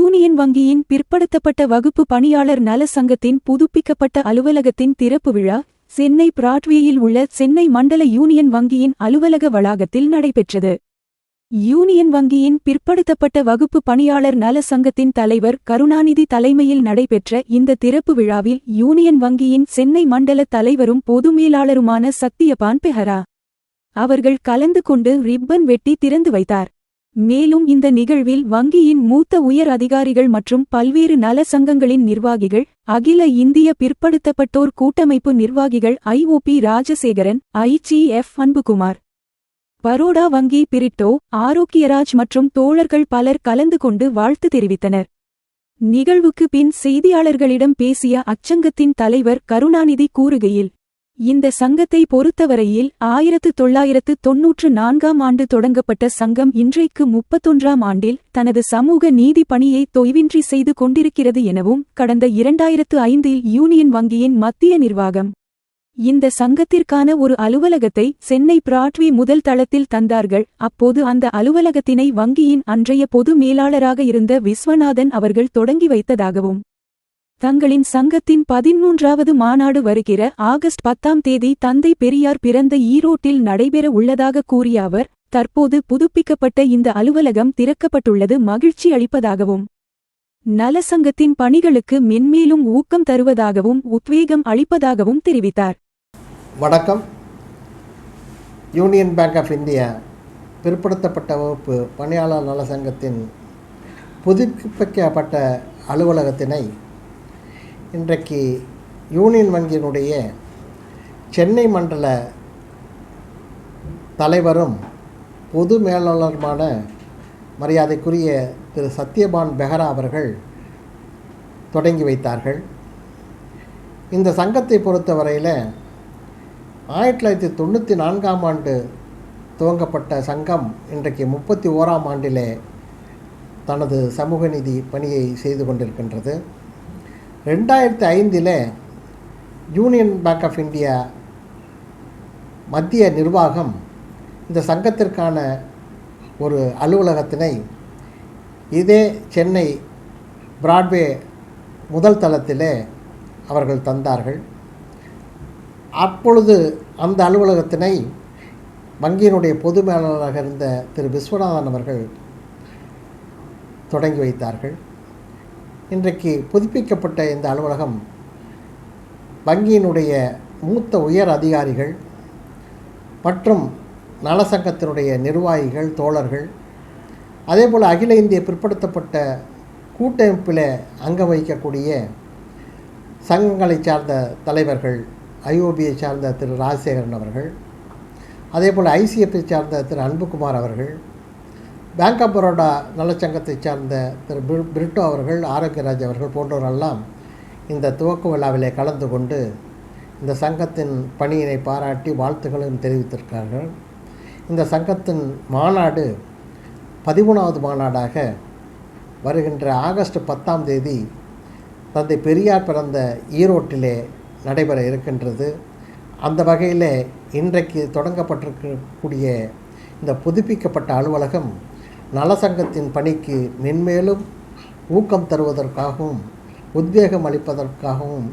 Union வங்கியின் பிற்படுத்தப்பட்ட வகுப்பு பணியாளர் நல சங்கத்தின் புதுப்பிக்கப்பட்ட அலுவலகத்தின் திறப்பு விழா சென்னை பிராட்வேயில் உள்ள சென்னை மண்டல யூனியன் வங்கியின் அலுவலக வளாகத்தில் நடைபெற்றது. யூனியன் வங்கியின் பிற்படுத்தப்பட்ட வகுப்பு பணியாளர் நல சங்கத்தின் தலைவர் கருணாநிதி தலைமையில் நடைபெற்ற இந்த திறப்பு விழாவில் யூனியன் வங்கியின் சென்னை மண்டல தலைவரும் பொது மேலாளருமான சத்தியபான் பெஹரா அவர்கள் கலந்து கொண்டு ரிப்பன் வெட்டி திறந்து வைத்தார். மேலும் இந்த நிகழ்வில் வங்கியின் மூத்த உயர் அதிகாரிகள் மற்றும் பல்வேறு நல சங்கங்களின் நிர்வாகிகள் அகில இந்திய பிற்படுத்தப்பட்டோர் கூட்டமைப்பு நிர்வாகிகள் I O B Rajasekaran I G F Anbukumar Baroda வங்கி பிரிட்டோ ஆரோக்கியராஜ் மற்றும் தோழர்கள் பலர் கலந்து கொண்டு வாழ்த்து தெரிவித்தனர். நிகழ்வுக்கு பின் செய்தியாளர்களிடம் பேசிய அச்சங்கத்தின் தலைவர் கருணாநிதி கூறுகையில் இந்த சங்கத்தை பொறுத்தவரையில் ஆயிரத்து தொள்ளாயிரத்து தொன்னூற்று நான்காம் ஆண்டு தொடங்கப்பட்ட சங்கம் இன்றைக்கு முப்பத்தொன்றாம் ஆண்டில் தனது சமூக நீதி பணியை தொய்வின்றி செய்து கொண்டிருக்கிறது எனவும் கடந்த இரண்டாயிரத்து ஐந்தில் யூனியன் வங்கியின் மத்திய நிர்வாகம் இந்த சங்கத்திற்கான ஒரு அலுவலகத்தை சென்னை பிராட்வி முதல் தளத்தில் தந்தார்கள். அப்போது அந்த அலுவலகத்தினை வங்கியின் அன்றைய பொது மேலாளராக இருந்த விஸ்வநாதன் அவர்கள் தொடங்கி வைத்ததாகவும் தங்களின் சங்கத்தின் பதிமூன்றாவது மாநாடு வருகிற ஆகஸ்ட் பத்தாம் தேதி தந்தை பெரியார் பிறந்த ஈரோட்டில் நடைபெற உள்ளதாக கூறிய அவர் தற்போது புதுப்பிக்கப்பட்ட இந்த அலுவலகம் திறக்கப்பட்டுள்ளது மகிழ்ச்சி அளிப்பதாகவும் நலசங்கத்தின் பணிகளுக்கு மென்மேலும் ஊக்கம் தருவதாகவும் உத்வேகம் அளிப்பதாகவும் தெரிவித்தார். வணக்கம். யூனியன் பேங்க் ஆஃப் இந்தியா பிற்படுத்தப்பட்ட வகுப்பு பணியாளர் நலசங்கத்தின் புதுப்பிக்கப்பட்ட அலுவலகத்தினை இன்றைக்கு யூனியன் வங்கியினுடைய சென்னை மண்டல தலைவரும் பொது மேலாளருமான மரியாதைக்குரிய திரு சத்யபான் பெஹரா அவர்கள் தொடங்கி வைத்தார்கள். இந்த சங்கத்தை பொறுத்தவரையில் ஆயிரத்தி தொள்ளாயிரத்தி தொண்ணூற்றி நான்காம் ஆண்டு துவங்கப்பட்ட சங்கம் இன்றைக்கு முப்பத்தி ஓராம் ஆண்டிலே தனது சமூக நீதி பணியை செய்து கொண்டிருக்கின்றது. ரெண்டாயிரத்தி ஐந்தில் யூனியன் பேங்க் ஆஃப் இந்தியா மத்திய நிர்வாகம் இந்த சங்கத்திற்கான ஒரு அலுவலகத்தினை இதே சென்னை பிராட்வே முதல் தளத்திலே அவர்கள் தந்தார்கள். அப்பொழுது அந்த அலுவலகத்தினை வங்கியினுடைய பொது மேலாளராக இருந்த திரு விஸ்வநாதன் அவர்கள் தொடங்கி வைத்தார்கள். இன்றைக்கு புதுப்பிக்கப்பட்ட இந்த அலுவலகம் வங்கியினுடைய மூத்த உயர் அதிகாரிகள் மற்றும் நலசங்கத்தினுடைய நிர்வாகிகள் தோழர்கள் அதேபோல் அகில இந்திய பிற்படுத்தப்பட்ட கூட்டமைப்பில் அங்கம் வகிக்கக்கூடிய சங்கங்களை சார்ந்த தலைவர்கள் ஐஓபியை சார்ந்த திரு ராஜசேகரன் அவர்கள் அதேபோல் ஐசிஎஃப்பை சார்ந்த திரு அன்புகுமார் அவர்கள் பேங்க் ஆஃப் பரோடா நலச்சங்கத்தை சார்ந்த திரு பிரிட்டோ அவர்கள் ஆரோக்கியராஜ் அவர்கள் போன்றோரெல்லாம் இந்த துவக்க விழாவிலே கலந்து கொண்டு இந்த சங்கத்தின் பணியினை பாராட்டி வாழ்த்துக்களும் தெரிவித்திருக்கிறார்கள். இந்த சங்கத்தின் மாநாடு பதிமூணாவது மாநாடாக வருகின்ற ஆகஸ்ட் பத்தாம் தேதி தந்தை பெரியார் பிறந்த ஈரோட்டிலே நடைபெற இருக்கின்றது. அந்த வகையில் இன்றைக்கு தொடங்கப்பட்டிருக்கக்கூடிய இந்த புதுப்பிக்கப்பட்ட அலுவலகம் நலசங்கத்தின் பணிக்கு மென்மேலும் ஊக்கம் தருவதற்காகவும் உத்வேகம் அளிப்பதற்காகவும்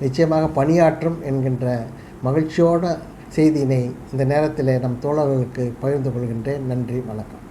நிச்சயமாக பணியாற்றும் என்கின்ற மகிழ்ச்சியோட செய்தியினை இந்த நேரத்தில் நம் தோழர்களுக்கு பகிர்ந்து கொள்கின்றேன். நன்றி வணக்கம்.